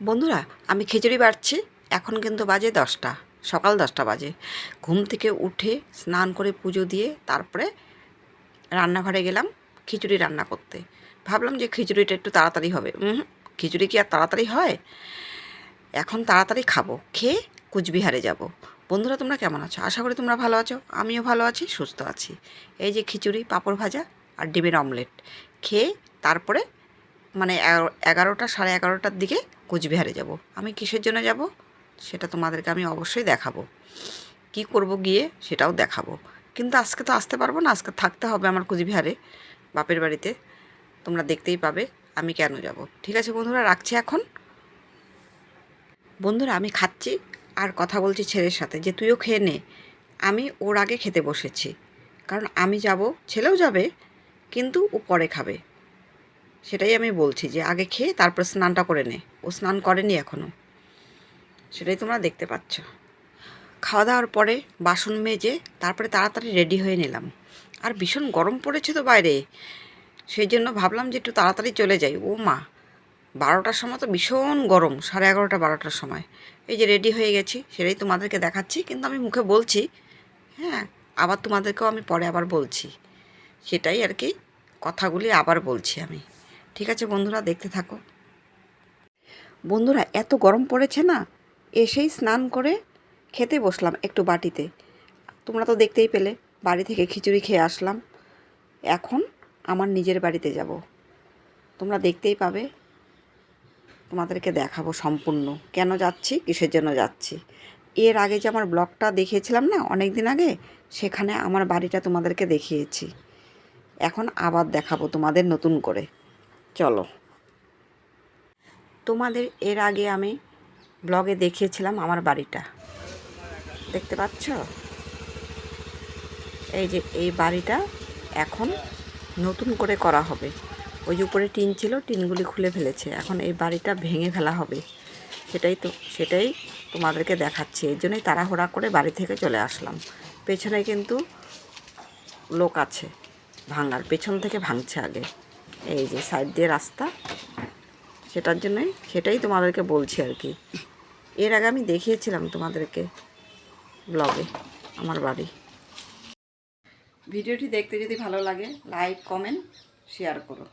বন্ধুরা, আমি খিচুড়ি বাড়ছি। এখন কিন্তু বাজে দশটা, সকাল দশটা বাজে। ঘুম থেকে উঠে স্নান করে পুজো দিয়ে তারপরে রান্নাঘরে গেলাম খিচুড়ি রান্না করতে। ভাবলাম যে খিচুড়িটা একটু তাড়াতাড়ি হবে। খিচুড়ি কি আর তাড়াতাড়ি হয়? এখন তাড়াতাড়ি খাব, খেয়ে কুচবিহারে যাব। বন্ধুরা, তোমরা কেমন আছো? আশা করি তোমরা ভালো আছো, আমিও ভালো আছি, সুস্থ আছি। এই যে খিচুড়ি, পাঁপড় ভাজা আর ডিমের অমলেট। খেয়ে তারপরে মানে এগারোটা, সাড়ে এগারোটার দিকে কোচবিহারে যাব। আমি কিসের জন্য যাব? সেটা তোমাদেরকে আমি অবশ্যই দেখাবো। কি করব গিয়ে সেটাও দেখাবো। কিন্তু আজকে তো আসতে পারব না, আজকে থাকতে হবে আমার কোচবিহারে, বাপের বাড়িতে। তোমরা দেখতেই পাবে আমি কেন যাব। ঠিক আছে বন্ধুরা, রাখছি এখন। বন্ধুরা, আমি খাচ্ছি আর কথা বলছি ছেলের সাথে, যে তুইও খেয়ে নে। আমি ওর আগে খেতে বসেছি। কারণ আমি যাব, ছেলেও যাবে, কিন্তু ও পরে খাবে। সেটাই আমি বলছি যে আগে খেয়ে তারপর স্নানটা করে নে। ও স্নান করেনি এখনও সেটাই তোমরা দেখতে পাচ্ছ। খাওয়া দাওয়ার পরে বাসন মেজে তারপরে তাড়াতাড়ি রেডি হয়ে নিলাম। আর ভীষণ গরম পড়েছে তো বাইরে। সেই জন্য ভাবলাম যে একটু তাড়াতাড়ি চলে যাই। ও মা, বারোটার সময় তো ভীষণ গরম, সাড়ে এগারোটা, বারোটার সময়। এই যে রেডি হয়ে গেছি, সেটাই তোমাদেরকে দেখাচ্ছি। কিন্তু আমি মুখে বলছি হ্যাঁ আবার তোমাদেরকেও আমি পরে আবার বলছি। সেটাই আর কি কথাগুলি আবার বলছি আমি। ঠিক আছে, বন্ধুরা, দেখতে থাকো। বন্ধুরা, এত গরম পড়েছে না? এসেই স্নান করে খেতে বসলাম একটু বাটিতে। তোমরা তো দেখতেই পেলে, বাড়ি থেকে খিচুড়ি খেয়ে আসলাম। এখন আমার নিজের বাড়িতে যাব। তোমরা দেখতেই পাবে, তোমাদেরকে দেখাবো সম্পূর্ণ। কেন যাচ্ছি, কিসের জন্য যাচ্ছি? এর আগে যে আমার ব্লগটা দেখিয়েছিলাম না অনেক দিন আগে, সেখানে আমার বাড়িটা তোমাদেরকে দেখিয়েছি। এখন আবার দেখাবো তোমাদের নতুন করে। চলো। তোমাদের এর আগে আমি ব্লগে দেখিয়েছিলাম আমার বাড়িটা। দেখতে পাচ্ছ? এই যে এই বাড়িটা এখন নতুন করে করা হবে। ওই যে উপরে টিন ছিল, টিনগুলি খুলে ফেলেছে। এখন এই বাড়িটা ভেঙে ফেলা হবে। সেটাই তো, সেটাই তোমাদেরকে দেখাচ্ছি। এই জন্যই তাড়াহুড়া করে বাড়ি থেকে চলে আসলাম। পেছনে কিন্তু লোক আছে ভাঙার, পেছন থেকে ভাঙছে আগে। এই যে সাইড দিয়ে রাস্তা, সেটার জন্যই, সেটাই তোমাদেরকে বলছি আর কি। এর আগে আমি দেখিয়েছিলাম তোমাদেরকে ব্লগে আমার বাড়ি। ভিডিওটি দেখতে যদি ভালো লাগে লাইক কমেন্ট শেয়ার করো।